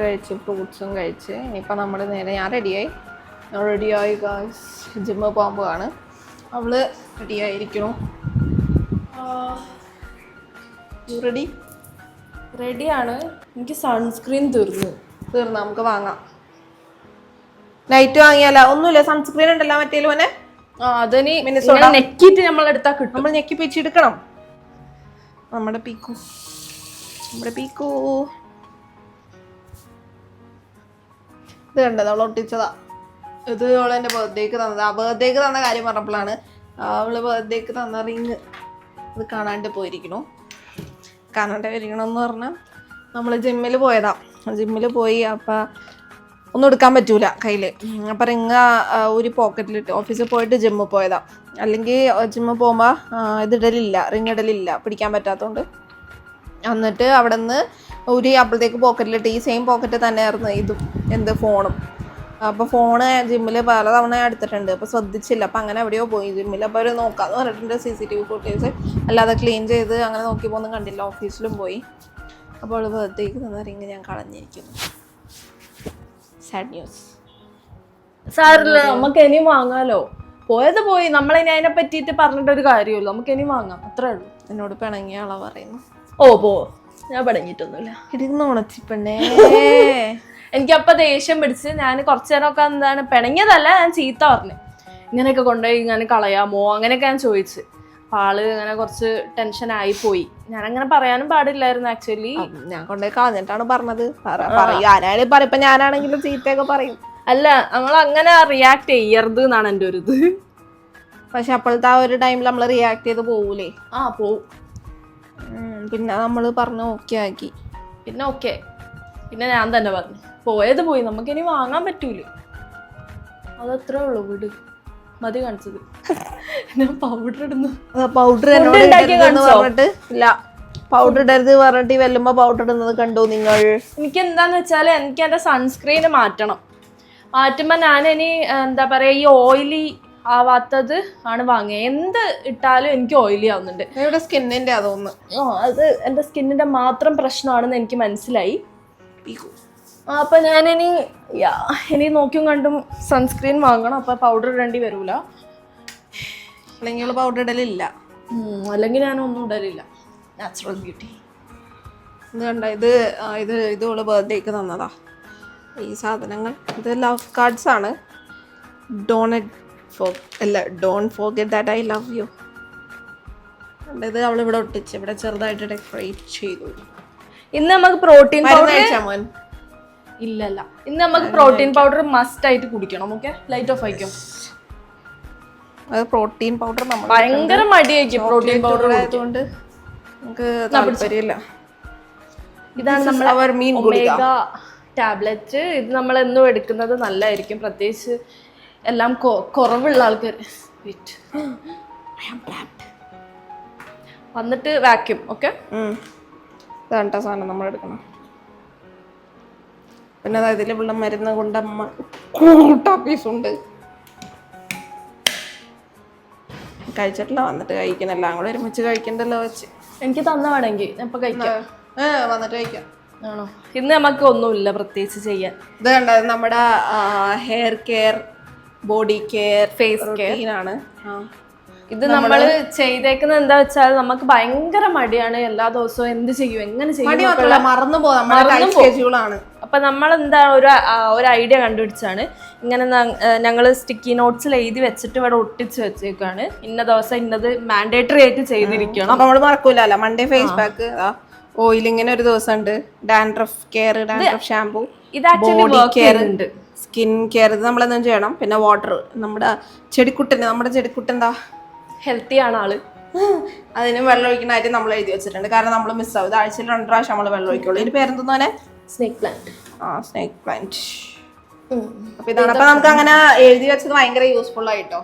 കഴിച്ച് ഫ്രൂട്ട്സും കഴിച്ച് ഇപ്പൊ നമ്മൾ നേരെ ഞാൻ റെഡിയായി റെഡിയായി ഗായ്സ് ജിമ്മ് പോകുമ്പോഴാണ് അവൾ റെഡിയായിരിക്കണം റെഡി റെഡിയാണ് എനിക്ക് സൺസ്ക്രീൻ തീർന്നു. തീർന്നു? നമുക്ക് വാങ്ങാം. നൈറ്റ് വാങ്ങിയാലോ? ഒന്നുമില്ല? സൺസ്ക്രീൻ ഉണ്ടല്ലോ മറ്റേ മോനെ? അതിന് മിനിസോഡ. നമ്മൾ എടുത്താൽ കിട്ടും. നമ്മൾ ഞെക്കി പിച്ചെടുക്കണം നമ്മുടെ പീക്കു. നമ്മുടെ പീക്കു. ഇത് കണ്ടത് അവൾ ഒട്ടിച്ചതാ. ഇത് അവൾ എന്റെ ബർത്ത്ഡേക്ക് ആ ബർത്ത്ഡേക്ക് തന്ന കാര്യം പറഞ്ഞപ്പോഴാണ് അവൾ ബർത്ത്ഡേക്ക് തന്ന റിങ് അത് കാണാണ്ട് പോയിരിക്കണു കാണാണ്ട് പോയിരിക്കണമെന്ന് പറഞ്ഞാൽ നമ്മൾ ജിമ്മിൽ പോയതാ. ജിമ്മിൽ പോയി അപ്പം ഒന്നും എടുക്കാൻ പറ്റൂല കയ്യിൽ അപ്പം റിങ് ഒരു പോക്കറ്റിലിട്ട് ഓഫീസിൽ പോയിട്ട് ജിമ്മിൽ പോയതാ. അല്ലെങ്കിൽ ജിമ്മിൽ പോകുമ്പോൾ ഇതിടലില്ല റിങ് ഇടലില്ല പിടിക്കാൻ പറ്റാത്തതുകൊണ്ട് എന്നിട്ട് അവിടെ നിന്ന് ഒരു അപ്പോഴത്തേക്ക് പോക്കറ്റിലിട്ട് ഈ സെയിം പോക്കറ്റ് തന്നെയായിരുന്നു ഇതും എന്ത് ഫോണും അപ്പോൾ ഫോണ് ജിമ്മിൽ പലതവണ എടുത്തിട്ടുണ്ട്. അപ്പോൾ ശ്രദ്ധിച്ചില്ല. അപ്പോൾ അങ്ങനെ എവിടെയോ പോയി ജിമ്മിൽ അപ്പോൾ അവർ നോക്കാന്ന് പറഞ്ഞിട്ടുണ്ട് C C T V footage അല്ലാതെ ക്ലീൻ ചെയ്ത് അങ്ങനെ നോക്കിയപ്പോൾ ഒന്നും കണ്ടില്ല. ഓഫീസിലും പോയി. അപ്പോൾ അവൾ ബർത്ത്ഡേക്ക് തന്ന റിങ് ഞാൻ കളഞ്ഞിരിക്കുന്നു. സാഡ് ന്യൂസ് സാറില്ല നമുക്ക് ഇനി വാങ്ങാലോ? പോയത് പോയി. നമ്മളിനി അതിനെ പറ്റിയിട്ട് പറഞ്ഞിട്ട് ഒരു കാര്യമല്ലോ നമുക്ക് ഇനി വാങ്ങാം. അത്രേ ഉള്ളൂ. എന്നോട് പിണങ്ങിയ ആളാ പറയുന്നു. ഓ പോ. ഞാൻ പിണങ്ങിട്ടൊന്നുമില്ല ഇടിന്ന് ഉണച്ചിപ്പെണ്ണേ എനിക്ക് അപ്പൊ ദേഷ്യം പിടിച്ച് ഞാൻ കുറച്ചു നേരമൊക്കെ എന്താണ് പിണങ്ങിയതല്ല ഞാൻ ചീത്ത പറഞ്ഞു. ഇങ്ങനെയൊക്കെ കൊണ്ടുപോയി ഇങ്ങനെ കളയാമോ? അങ്ങനെയൊക്കെ ഞാൻ ചോദിച്ചു. അപ്പൊ ആൾ ഇങ്ങനെ കുറച്ച് ടെൻഷൻ ആയി പോയി. ഞാൻ അങ്ങനെ പറയാനും പാടില്ലായിരുന്നു ആക്ച്വലി ഞാൻ കൊണ്ടുപോയി കളഞ്ഞിട്ടാണ് പറഞ്ഞത്. പറ- പറയും. ആരായാലും പറയും ഇപ്പൊ ഞാനാണെങ്കിലും ചീത്തയൊക്കെ പറയും. അല്ല നമ്മൾ അങ്ങനെ റിയാക്ട് ചെയ്യരുത് എന്നാണ് എന്റെ ഒരു ഇത് പക്ഷെ അപ്പോഴത്തെ ആ ഒരു ടൈമിൽ നമ്മൾ റിയാക്ട് ചെയ്ത് പോകൂലേ ആ പോവും. പിന്നെ നമ്മൾ പറഞ്ഞു ഓക്കെ ആക്കി. പിന്നെ ഓക്കെ പിന്നെ ഞാൻ തന്നെ പറഞ്ഞു. പോയത് പോയി. നമുക്കിനി വാങ്ങാൻ പറ്റൂല. അതത്രേ ഉള്ളൂ വീട്. മതി കാണിച്ചത്. ഞാൻ പൗഡർ ഇടുന്നു. പൗഡർ? പറഞ്ഞിട്ട് ഇല്ല. പൗഡർ ഇടരുത് പറഞ്ഞിട്ട് ഈ വെല്ലുമ്പോ പൗഡർ ഇടുന്നത് കണ്ടു നിങ്ങൾ. എനിക്ക് എന്താന്ന് വെച്ചാൽ എനിക്ക് എന്റെ സൺസ്ക്രീന് മാറ്റണം. മാറ്റുമ്പോ ഞാൻ ഇനി എന്താ പറയാ ഈ ഓയിലി ആവാത്തത് ആണ് വാങ്ങിയത് എന്ത് ഇട്ടാലും എനിക്ക് ഓയിലി ആവുന്നുണ്ട്. ഇവിടെ സ്കിന്നിന്റെ അതൊന്ന് അത് എന്റെ സ്കിന്നിന്റെ മാത്രം പ്രശ്നമാണെന്ന് എനിക്ക് മനസ്സിലായി. അപ്പൊ ഞാനിനി ഇനി നോക്കിയും കണ്ടും സൺസ്ക്രീൻ വാങ്ങണം അപ്പൊ പൗഡർ ഇടേണ്ടി വരൂല. അല്ലെങ്കിൽ പൗഡർ ഇടലില്ല. അല്ലെങ്കിൽ ഞാൻ ഒന്നും ഇടലില്ല. നാച്ചുറൽ ബ്യൂട്ടി ഇത് കണ്ട ഇത് ഇത് ഇത് ഇവൾ ബർത്ത്ഡേക്ക് തന്നതാ. ഈ സാധനങ്ങൾ ഇത് ലവ് കാർഡ്സ് ആണ്. ഡോണറ്റ് ഫോ അല്ല don't forget that I love you ഇത് അവളിവിടെ ഒട്ടിച്ച് ഇവിടെ ചെറുതായിട്ട് ഡെക്കറേറ്റ് ചെയ്തു. ഇന്ന് നമുക്ക് പ്രോട്ടീൻ പൗഡർ കഴിച്ചാൽ മോൻ? ഇല്ലല്ല. ഇന്ന് നമുക്ക് പ്രോട്ടീൻ പൗഡർ മസ്റ്റ് ആയിട്ട് കുടിക്കണം ഓക്കെ ലൈറ്റ് ഓഫ് ആയിക്കും? പ്രോട്ടീൻ പൗഡർ നമ്മൾ ഭയങ്കര മടിയായിരിക്കും പ്രോട്ടീൻ പൗഡർ ആയതുകൊണ്ട് നമുക്ക് താല്പര്യമില്ല. ഇതാണ് നമ്മൾ അവർ മീൻ. ഒമേഗ ടാബ്ലറ്റ് ഇത് നമ്മൾ എന്നും എടുക്കുന്നത് നല്ലതായിരിക്കും. പ്രത്യേകിച്ച് എല്ലാം കുറവുള്ള ആൾക്കാർ. *gasps* വന്നിട്ട് വാക്യൂം ഓക്കെ ഇതാണ് സാധനം നമ്മൾ എടുക്കണം പിന്നെ അതായത് ഇതിലുള്ള മരുന്ന് കൊണ്ട് കൂട്ടാ പീസുണ്ട് കഴിച്ചിട്ടില്ല വന്നിട്ട് കഴിക്കണം. എല്ലാം കൂടെ ഒരുമിച്ച് കഴിക്കണ്ടല്ലോ വെച്ച്. എനിക്ക് തന്ന വേണമെങ്കിൽ ഇപ്പൊ കഴിക്കാം വന്നിട്ട് കഴിക്കാം. ആണോ? ഇന്ന് നമുക്ക് ഒന്നുമില്ല പ്രത്യേകിച്ച് ചെയ്യാൻ. ഇത് കണ്ടത് നമ്മുടെ hair care body care face care ആണ്. ഇത് നമ്മൾ ചെയ്തേക്കുന്നത് എന്താ വെച്ചാൽ നമുക്ക് ഭയങ്കര മടിയാണ്. എല്ലാ ദിവസവും എന്ത് ചെയ്യും എങ്ങനെ ചെയ്യും മറന്നു പോകും നമ്മുടെ മറന്നു ടൈം പോകും. സ്കെഡ്യൂളാണ് അപ്പൊ നമ്മൾ എന്താ ഒരു ഒരു ഐഡിയ കണ്ടുപിടിച്ചാണ്. ഇങ്ങനെ ഞങ്ങൾ സ്റ്റിക്കി നോട്ട്സിൽ എഴുതി വെച്ചിട്ട് ഇവിടെ ഒട്ടിച്ച് വെച്ചേക്കാണ്. ഇന്ന ദിവസം ഇന്നത് മാൻഡേറ്ററി ആയിട്ട് ചെയ്തിരിക്കണം. അപ്പൊ നമ്മൾ മറക്കൂലല്ലോ? മൺഡേ ഫേസ് പാക്ക് ഓയിലിങ്ങിന് ഒരു ദിവസം ഉണ്ട്. ഡാൻഡ്രഫ് കെയർ ഡാൻഡ്രഫ് ഷാമ്പു ഇത് ആക്ച്വലി ബോഡി കെയർ ഉണ്ട് സ്കിൻ കെയർ ഇത് നമ്മൾ എന്തും ചെയ്യണം. പിന്നെ വാട്ടർ നമ്മുടെ ചെടിക്കുട്ടന് നമ്മുടെ ചെടിക്കുട്ടൻ എന്താ? ഹെൽത്തി ആണ് ആൾ. അതിന് വെള്ളം ഒഴിക്കണായിട്ട് നമ്മൾ എഴുതി വെച്ചിട്ടുണ്ട്. കാരണം നമ്മൾ മിസ്സാവും ഇത് ആഴ്ചയിൽ രണ്ട് പ്രാവശ്യം നമ്മൾ വെള്ളം ഒഴിക്കുള്ളൂ. ഇതിന് പേരെന്തോന്നെ സ്നേക് പ്ലാന്റ് ആ സ്നേക്ക് പ്ലാന്റ് അപ്പൊ ഇതാണ്. അപ്പൊ നമുക്ക് അങ്ങനെ എഴുതി വെച്ചത് ഭയങ്കര യൂസ്ഫുൾ ആയിട്ടോ.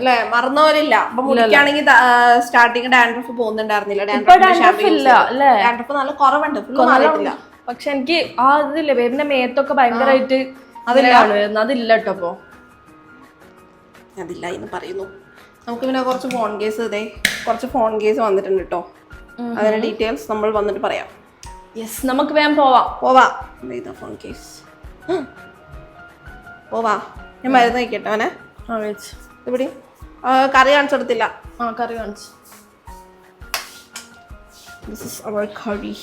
അല്ലെ? മറന്ന പോലെ ഇല്ല അപ്പൊ മുടിക്കാണെങ്കിൽ സ്റ്റാർട്ടിങ് ഡാൻഡ്രഫ് പോകുന്നുണ്ടായിരുന്നില്ല? ഡാൻഡ്രഫ് നല്ല കുറവുണ്ട്. പക്ഷെ എനിക്ക് ആ ഇതില്ലേ ബേബിന്റെ മേത്തൊക്കെ ഭയങ്കരമായിട്ട് അതിലാണ് അതില്ല. കേട്ടോ അപ്പൊ അതില്ല എന്ന് പറയുന്നു. നമുക്ക് പിന്നെ കുറച്ച് ഫോൺ കേസ് ഇതേ. കുറച്ച് ഫോൺ കേസ് വന്നിട്ടുണ്ട് കേട്ടോ. അതിന്റെ ഡീറ്റെയിൽസ് നമ്മൾ വന്നിട്ട് പറയാം. യെസ് നമുക്ക് വേഗം പോവാം. പോവാം. ഫോൺ കേസ് പോവാ. ഞാൻ മരുന്ന് കഴിക്കട്ടെ അവനെ ആ വെച്ച് ഇവിടെ കറി കാണിച്ചെടുത്തില്ല ആ കറി കാണിച്ചു. ദിസ് ഇസ് അവർ കറി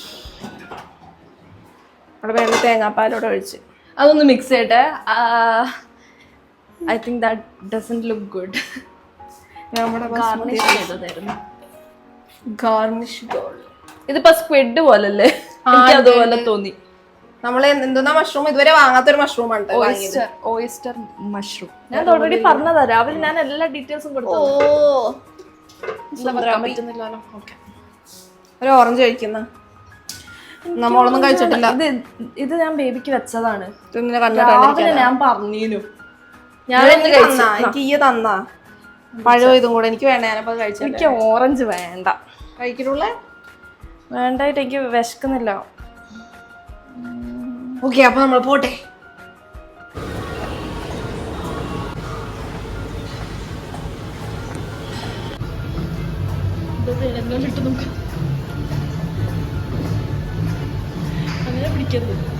നമ്മുടെ വേണ്ട തേങ്ങാപ്പാലോടെ ഒഴിച്ച്. അതൊന്ന് മിക്സ് ചെയ്യട്ടെ. I think that doesn't look good garnish ചെയ്തതായിരുന്നു. ഗാർണിഷ് ഗോൾ ഇതിപ്പോ സ്ക്വിഡ് പോലല്ലേ? എനിക്ക് അതുപോലെ തോന്നി. നമ്മൾ എന്തെന്നാ മഷ്റൂം ഇതുവരെ വാങ്ങാത്തൊരു മഷ്റൂം ആണ് ഓയിസ്റ്റർ ഓയിസ്റ്റർ മഷ്റൂം ഞാൻ ഓൾറെഡി പറഞ്ഞതാ. രാവിലെ ഞാൻ എല്ലാ ഡീറ്റെയിൽസും കൊടുത്തു. പറ്റുന്നില്ലല്ലോ. ഓക്കെ ഒരു ഓറഞ്ച് കഴിക്കുന്ന. നമ്മളൊന്നും കഴിച്ചിട്ടില്ല. ഇത് ഇത് ഞാൻ ബേബിക്ക് വെച്ചതാണ്. രാവിലെ ഞാൻ പറഞ്ഞു ഞാൻ എനിക്ക് ഈ തന്നാ. പഴവും ഇതും കൂടെ എനിക്ക് വേണ്ട ഞാനപ്പോ കഴിച്ചു എനിക്ക് ഓറഞ്ച് വേണ്ട. കഴിക്കണുള്ളേ വേണ്ടായിട്ട് എനിക്ക് വിശക്കുന്നില്ല. ഓക്കെ അപ്പൊ നമ്മൾ പോട്ടെ. അങ്ങനെ പിടിക്കരുത്.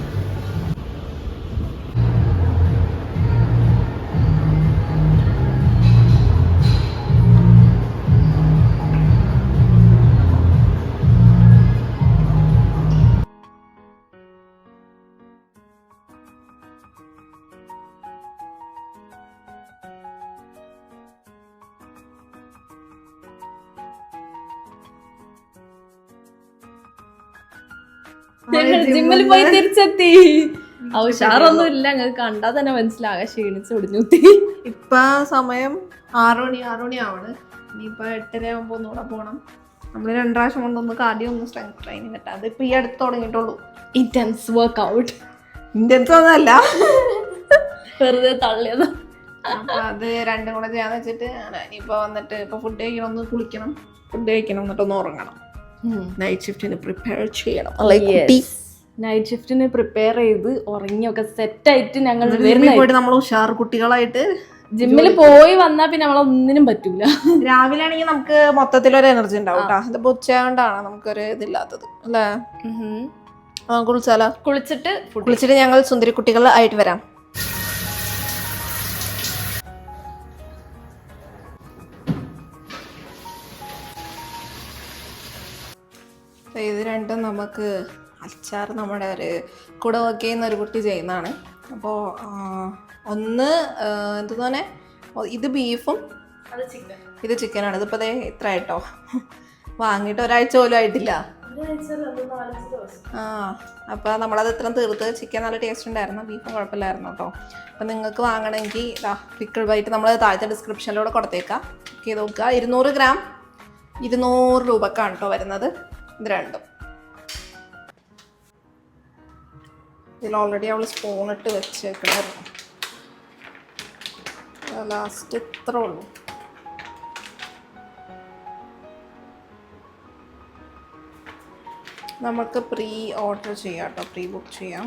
ഞങ്ങൾ ജിമ്മിൽ പോയി തിരിച്ചെത്തി. ഉഷാറൊന്നും ഇല്ല ഞങ്ങൾക്ക് കണ്ടാൽ തന്നെ മനസ്സിലാകെ ക്ഷീണിച്ച് ഒടിഞ്ഞുത്തി ഇപ്പൊ സമയം ആറു മണി ആറു മണി ആവണ്. ഇനിയിപ്പൊ എട്ടര ആകുമ്പോ ഒന്നുകൂടെ പോണം. നമ്മൾ രണ്ടു പ്രാവശ്യം കൊണ്ടൊന്ന് കാര്യം ഒന്ന് സ്ട്രെങ്ത് ട്രെയിനിങ് കിട്ടാം അതിപ്പോ ഈ അടുത്ത് തുടങ്ങിയിട്ടുള്ളൂ. ഇന്റൻസ് വർക്ക്ഔട്ട് ഇന്റൻസ് ഒന്നല്ല വെറുതെ തള്ളിയത്. അപ്പൊ അത് രണ്ടും കൂടെ ചെയ്യാന്ന് വെച്ചിട്ട്. ഇനിയിപ്പോ വന്നിട്ട് ഇപ്പൊ ഫുഡ് കഴിക്കണം ഒന്ന് കുളിക്കണം. ഫുഡ് കഴിക്കണം എന്നിട്ട് ഒന്ന് ഉറങ്ങണം. നൈറ്റ് ഷിഫ്റ്റിന് പ്രിപ്പയർ ചെയ്യണം. നൈറ്റ് ഷിഫ്റ്റിന് പ്രിപ്പയർ ചെയ്ത് ഉറങ്ങിയൊക്കെ സെറ്റ് ആയിട്ട് ഞങ്ങൾ പോയിട്ട് നമ്മൾ ഉഷാർ കുട്ടികളായിട്ട് ജിമ്മിൽ പോയി വന്നാൽ പിന്നെ നമ്മളെ നമ്മളൊന്നിനും പറ്റൂല. രാവിലെ ആണെങ്കിൽ നമുക്ക് മൊത്തത്തിൽ ഒരു എനർജി ഉണ്ടാവും കേട്ടോ ഇതിപ്പോ ഉച്ചയായോണ്ടാണ് നമുക്കൊരു ഇതില്ലാത്തത് അല്ലേ? കുളിച്ചാലോ? കുളിച്ചിട്ട് കുളിച്ചിട്ട് ഞങ്ങൾ സുന്ദരി കുട്ടികൾ ആയിട്ട് വരാം. അപ്പൊ ഇത് രണ്ടും നമുക്ക് അച്ചാർ നമ്മുടെ ഒരു കൂടെ വർക്ക് ചെയ്യുന്ന ഒരു കുട്ടി ചെയ്യുന്നതാണ്. അപ്പോൾ ഒന്ന് എന്തുതന്നെ ഇത് ബീഫും ഇത് ചിക്കനാണ്. ഇതിപ്പോൾ ദേ ഇത്ര ആയിട്ടോ. വാങ്ങിയിട്ട് ഒരാഴ്ച പോലും ആയിട്ടില്ല. ആ അപ്പോൾ നമ്മളത് ഇത്രയും തീർത്ത് ചിക്കൻ നല്ല ടേസ്റ്റ് ഉണ്ടായിരുന്നു. ബീഫും കുഴപ്പമില്ലായിരുന്നു കേട്ടോ. അപ്പോൾ നിങ്ങൾക്ക് വാങ്ങണമെങ്കിൽ ഇതാ പിക്കിൾ ബൈറ്റ് നമ്മൾ താഴത്തെ ഡിസ്ക്രിപ്ഷനിലൂടെ കൊടുത്തേക്കാം. ഓക്കെ നോക്കുക. ഇരുന്നൂറ് ഗ്രാം ഇരുന്നൂറ് രൂപക്കാണ് കേട്ടോ വരുന്നത്. ഇത് രണ്ടും. ഇതിൽ ഓൾറെഡി അവൾ സ്പൂണിട്ട് വെച്ചേക്കണായിരുന്നു ലാസ്റ്റ് ഇത്ര ഉള്ളൂ. നമുക്ക് പ്രീ ഓർഡർ ചെയ്യാം കേട്ടോ പ്രീ ബുക്ക് ചെയ്യാം.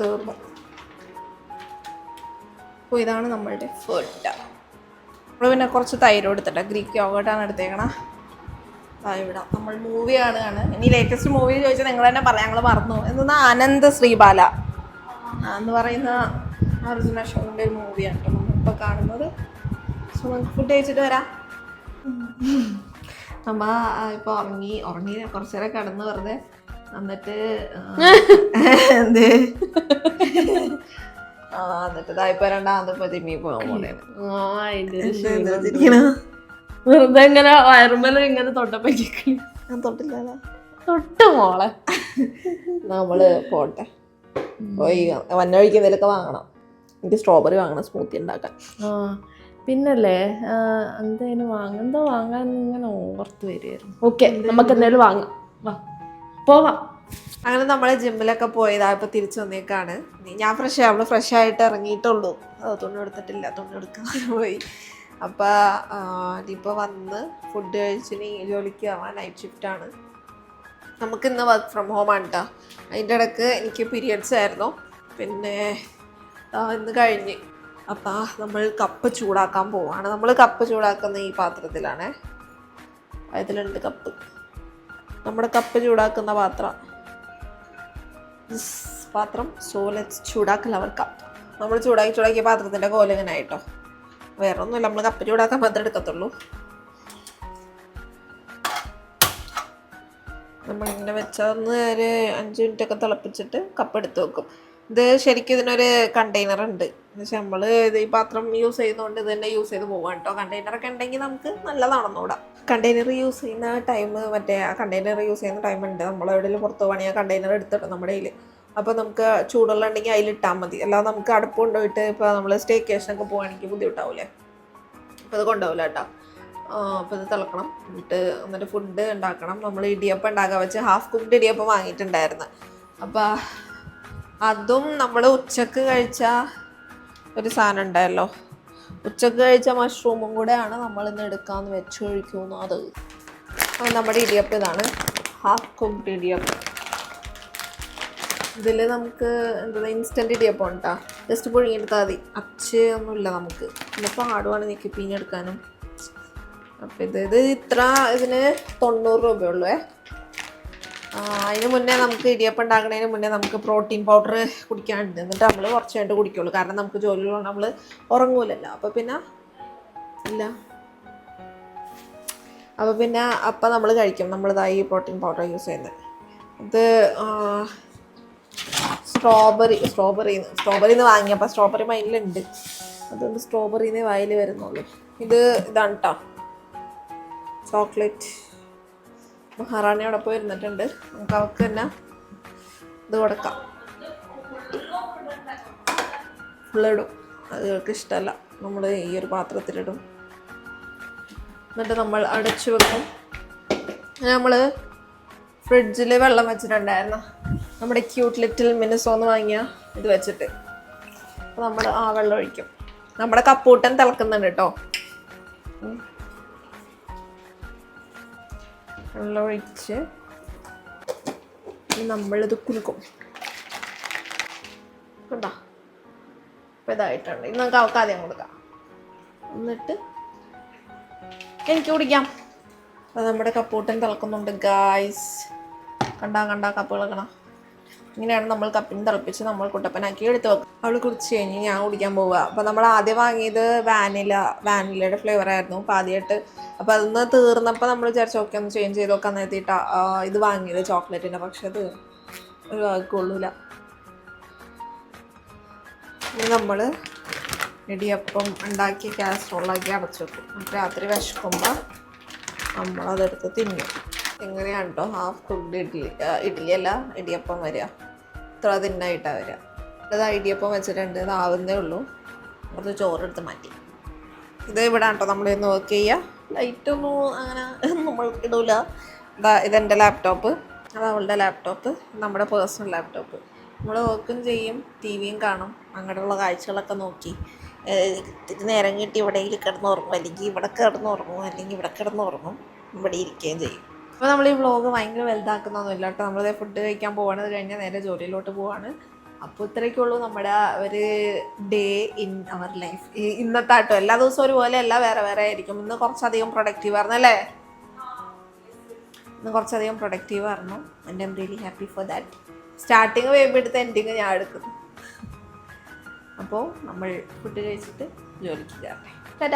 തീർന്നു. അപ്പോൾ ഇതാണ് നമ്മളുടെ ഫുഡ് നമ്മൾ പിന്നെ കുറച്ച് തൈര് എടുത്തിട്ട് ഗ്രീക്ക് യോഗട്ടാണ് എടുത്തേക്കണ. ഇവിടെ നമ്മൾ മൂവിയാണ് ആണ് ഇനി ലേറ്റസ്റ്റ് മൂവി ചോദിച്ചാൽ നിങ്ങൾ തന്നെ പറയാം. ഞങ്ങൾ മറന്നു എന്താ ആനന്ദ് ശ്രീബാല. എന്ന് പറയുന്ന അർജുന ഷോവിന്റെ ഒരു മൂവിയാണ് കേട്ടോ. നമ്മളിപ്പോൾ കാണുന്നത്. സോ നമുക്ക് ഫുഡ് കഴിച്ചിട്ട് വരാം. നമ്മ ഇപ്പോൾ ഉറങ്ങി. ഉറങ്ങി കുറച്ചു നേരം കിടന്ന് വെറുതെ എന്നിട്ട് എന്ത്? എന്നിട്ട് ഇതായിപ്പോ രണ്ടാമത് ഇപ്പൊ ജിമ്മി പോകാൻ പോലെ? വെറുതെ ഇങ്ങനെ വയറുമ്പല ഇങ്ങനെ തൊട്ടപ്പറ്റി ഞാൻ തൊട്ട് മോളെ. നമ്മൾ പോട്ടെ. പോയി. വന്ന വഴിക്ക് എന്തെങ്കിലുമൊക്കെ വാങ്ങണം. എനിക്ക് സ്ട്രോബെറി വാങ്ങണം സ്മൂത്തി ഉണ്ടാക്കാൻ. ആ പിന്നല്ലേ എന്തേലും വാങ്ങ എന്തോ വാങ്ങാൻ ഇങ്ങനെ ഓർത്ത് വരികയായിരുന്നു. ഓക്കെ നമുക്ക് എന്തായാലും വാങ്ങാം. വാ പോവാം. അങ്ങനെ നമ്മൾ ജിമ്മിലൊക്കെ പോയതാ ഇപ്പൊ തിരിച്ചു വന്നേക്കാണ്. ഞാൻ ഫ്രഷ് അവൾ ഫ്രഷ് ആയിട്ട് ഇറങ്ങിയിട്ടുള്ളൂ. അത് തുണി എടുത്തിട്ടില്ല തുണി എടുക്കാൻ പോയി. അപ്പൊ ആ, വന്ന് ഫുഡ് കഴിച്ചിന് ജോലിക്ക് ആവാൻ നൈറ്റ് ഷിഫ്റ്റ് ആണ്. നമുക്ക് ഇന്ന് വർക്ക് ഫ്രം ഹോം ആണ് കേട്ടോ അതിന്റെ ഇടയ്ക്ക് എനിക്ക് പീരിയഡ്സ് ആയിരുന്നു. പിന്നെ ഇന്ന് കഴിഞ്ഞ്. അപ്പോൾ നമ്മൾ കപ്പ് ചൂടാക്കാൻ പോവാണ്. നമ്മൾ കപ്പ് ചൂടാക്കുന്ന ഈ പാത്രത്തിലാണേ. അതിലുണ്ട് കപ്പ് നമ്മുടെ കപ്പ് ചൂടാക്കുന്ന പാത്രം. പാത്രം സോ ലെറ്റ്സ് കപ്പ് നമ്മൾ ചൂടാക്കി ചൂടാക്കിയ പാത്രത്തിന്റെ കോലങ്ങനായിട്ടോ വേറെ ഒന്നുമില്ല നമ്മൾ കപ്പരി ചൂടാക്കാൻ മാത്രമേ എടുക്കത്തുള്ളൂ. നമ്മളിങ്ങനെ വെച്ചൊന്ന് ഒരു അഞ്ച് മിനിറ്റ് ഒക്കെ തിളപ്പിച്ചിട്ട് കപ്പ് എടുത്ത് വെക്കും. ഇത് ശരിക്കും ഇതിനൊരു കണ്ടെയ്നർ ഉണ്ട്. പക്ഷെ നമ്മൾ ഇത് ഈ പാത്രം യൂസ് ചെയ്യുന്നതുകൊണ്ട് ഇത് തന്നെ യൂസ് ചെയ്ത് പോകാം കേട്ടോ. കണ്ടെയ്നറൊക്കെ ഉണ്ടെങ്കിൽ നമുക്ക് നല്ലതാണെന്നൂടാ കണ്ടെയ്നർ യൂസ് ചെയ്യുന്ന ടൈം മറ്റേ ആ കണ്ടെയ്നർ യൂസ് ചെയ്യുന്ന ടൈം ഉണ്ട്. നമ്മൾ എവിടെയെങ്കിലും പുറത്ത് പോകണമെങ്കിൽ ആ കണ്ടെയ്നർ എടുത്തിട്ട് നമ്മുടെ കയ്യിൽ അപ്പോൾ നമുക്ക് ചൂടുള്ള ഉണ്ടെങ്കിൽ അതിലിട്ടാൽ മതി. അല്ലാതെ നമുക്ക് അടുപ്പ് കൊണ്ടുപോയിട്ട് ഇപ്പോൾ നമ്മൾ സ്റ്റേക്കേഷനൊക്കെ പോകുകയാണെങ്കിൽ ബുദ്ധിമുട്ടാവില്ലേ അപ്പോൾ അത് കൊണ്ടുപോകില്ല കേട്ടോ. അപ്പോൾ ഇത് തിളക്കണം. എന്നിട്ട് എന്നിട്ട് ഫുഡ് ഉണ്ടാക്കണം. നമ്മൾ ഇടിയപ്പം ഉണ്ടാക്കാൻ വെച്ച് ഹാഫ് കുക്ക്ഡ് ഇടിയപ്പം വാങ്ങിയിട്ടുണ്ടായിരുന്നു. അപ്പോൾ അതും നമ്മൾ ഉച്ചയ്ക്ക് കഴിച്ച ഒരു സാധനം ഉണ്ടായല്ലോ. ഉച്ചയ്ക്ക് കഴിച്ച മഷ്റൂമും കൂടെയാണ് നമ്മൾ ഇന്ന് എടുക്കാമെന്ന് വെച്ച് കഴിക്കുന്നു അത്. നമ്മുടെ ഇടിയപ്പം ഇതാണ്. ഹാഫ് കുക്ക്ഡ് ഇടിയപ്പം. ഇതിൽ നമുക്ക് എന്താ ഇൻസ്റ്റന്റ് ഇടിയപ്പം ഉണ്ടാ ജസ്റ്റ് പുഴുങ്ങിയെടുത്താൽ മതി. അച്ച് ഒന്നുമില്ല നമുക്ക്. പിന്നെ പാടുവാണ് എനിക്ക് പിഞ്ഞെടുക്കാനും അപ്പം ഇത് ഇത് ഇത്ര ഇതിന് തൊണ്ണൂറ് രൂപയുള്ളൂ അതിന് മുന്നേ നമുക്ക് ഇടിയപ്പം ഉണ്ടാക്കുന്നതിന് മുന്നേ നമുക്ക് പ്രോട്ടീൻ പൗഡർ കുടിക്കാനുണ്ട്. എന്നിട്ട് നമ്മൾ കുറച്ച് കഴിഞ്ഞിട്ട് കുടിക്കുള്ളൂ. കാരണം നമുക്ക് ജോലിയിലുള്ള നമ്മൾ ഉറങ്ങൂലല്ലോ. അപ്പോൾ പിന്നെ ഇല്ല. അപ്പോൾ പിന്നെ അപ്പം നമ്മൾ കഴിക്കും. നമ്മളിതായി പ്രോട്ടീൻ പൗഡർ യൂസ് ചെയ്യുന്നത്. ഇത് സ്ട്രോബെറി സ്ട്രോബെറി സ്ട്രോബെറിന്ന് വാങ്ങിയപ്പോൾ സ്ട്രോബെറി മൈനിലുണ്ട് അതുകൊണ്ട് സ്ട്രോബെറിന്നേ വായിൽ വരുന്നുള്ളൂ. ഇത് ഇതാണ് കേട്ടോ ചോക്ലേറ്റ് മഹാറാണി അവിടെ പോയി ഇരുന്നിട്ടുണ്ട്. നമുക്ക് അവൾക്ക് തന്നെ ഇത് കൊടുക്കാം. ഫുള്ളിടും. അത് ഇഷ്ടമല്ല നമ്മൾ ഈ ഒരു പാത്രത്തിലിടും. എന്നിട്ട് നമ്മൾ അടച്ചു വെക്കും. നമ്മൾ ഫ്രിഡ്ജിൽ വെള്ളം വെച്ചിട്ടുണ്ടായിരുന്നു. നമ്മുടെ ക്യൂട്ട് ലിറ്റിൽ മിനിസോന്ന് വാങ്ങിയ ഇത് വെച്ചിട്ട്. അപ്പോൾ നമ്മൾ ആ വെള്ളം ഒഴിക്കും. നമ്മുടെ കപ്പൂട്ടൻ തിളക്കുന്നുണ്ട് കേട്ടോ. വെള്ളം ഒഴിച്ച് നമ്മളിത് കുലുക്കും. കണ്ടോ? അപ്പോൾ ഇതായിട്ടുണ്ട്. ഇന്ന് നമുക്ക് അവൾക്ക് കൊടുക്കാം. എന്നിട്ട് എനിക്ക് കുടിക്കാം. അത് നമ്മുടെ കപ്പൂട്ടൻ തിളക്കുന്നുണ്ട് ഗായ്സ് കണ്ടാ കണ്ടാ കപ്പ് തിളക്കണം ഇങ്ങനെയാണ് നമ്മൾ കപ്പിന് തിളപ്പിച്ച് നമ്മൾ കുട്ടപ്പനാക്കി എടുത്തു വെക്കും അവൾ കുടിച്ച് കഴിഞ്ഞ് ഞാൻ കുടിക്കാൻ പോവുക അപ്പോൾ നമ്മൾ ആദ്യം വാങ്ങിയത് വാനില വാനിലയുടെ ഫ്ലേവർ ആയിരുന്നു. അപ്പോൾ ആദ്യമായിട്ട് അപ്പോൾ അതൊന്ന് തീർന്നപ്പോൾ നമ്മൾ വിചാരിച്ചു ഓക്കെ ഒന്ന് ചേഞ്ച് ചെയ്ത് നോക്കാൻ നേരത്തിയിട്ടാ ഇത് വാങ്ങിയത് ചോക്ലേറ്റിന്റെ പക്ഷെ അത് ഒരു കൊള്ളൂല ഇനി നമ്മൾ ഇടിയപ്പം ഉണ്ടാക്കി കാസറോളാക്കി അടച്ചു വെക്കും. രാത്രി വിശക്കുമ്പോൾ നമ്മളതെടുത്ത് തിന്നും. എങ്ങനെയാണ് കേട്ടോ ഹാഫ് കുക്ക്ഡ് ഇഡ്ഡലി ഇഡ്ഡലി അല്ല ഇടിയപ്പം വരിക. ഇത്ര തിന്നായിട്ടാണ് വരിക. അത് ഇടിയപ്പം വെച്ചിട്ടുണ്ട് ഇത് ആവുന്നേ ഉള്ളൂ. കുറച്ച് ചോറെടുത്ത് മാറ്റി. ഇത് ഇവിടെ കേട്ടോ നമ്മൾ ഇന്ന് വർക്ക് ചെയ്യുക ലൈറ്റൊന്നും അങ്ങനെ നമ്മൾ ഇടൂല. ഇതാ ഇതെന്റെ ലാപ്ടോപ്പ് അത് അവളുടെ ലാപ്ടോപ്പ് നമ്മുടെ പേഴ്സണൽ ലാപ്ടോപ്പ് നമ്മൾ വർക്കും ചെയ്യും ടി വിയും കാണും. അങ്ങനെയുള്ള കാഴ്ചകളൊക്കെ നോക്കി. ഇത്തിരി നേരം കിട്ടി ഇവിടെയിൽ കിടന്നുറങ്ങും. അല്ലെങ്കിൽ ഇവിടെ കിടന്നുറങ്ങും. അല്ലെങ്കിൽ ഇവിടെ കിടന്നുറങ്ങും. ഇവിടെ ഇരിക്കുകയും ചെയ്യും. അപ്പോൾ നമ്മൾ ഈ വ്ളോഗ് ഭയങ്കര വലുതാക്കുന്നൊന്നുമില്ല കേട്ടോ. നമ്മളിത് ഫുഡ് കഴിക്കാൻ പോവാണ്. അത് കഴിഞ്ഞാൽ നേരെ ജോലിയിലോട്ട് പോവാണ്. അപ്പോൾ ഇത്രയൊക്കെയുള്ളൂ നമ്മുടെ ഒരു ഡേ ഇൻ അവർ ലൈഫ് ഇന്നത്തെ ആട്ടോ. എല്ലാ ദിവസവും ഒരുപോലെ അല്ല വേറെ വേറെ ആയിരിക്കും. ഇന്ന് കുറച്ചധികം പ്രൊഡക്റ്റീവ് ആയിരുന്നു അല്ലേ? ഇന്ന് കുറച്ചധികം പ്രൊഡക്റ്റീവ് ആയിരുന്നു. And I'm really happy for that starting verb എടുത്ത് എൻഡിങ് ഞാൻ എടുക്കുന്നു. അപ്പോൾ നമ്മൾ ഫുഡ് കഴിച്ചിട്ട് ജോലിക്ക് കയറേ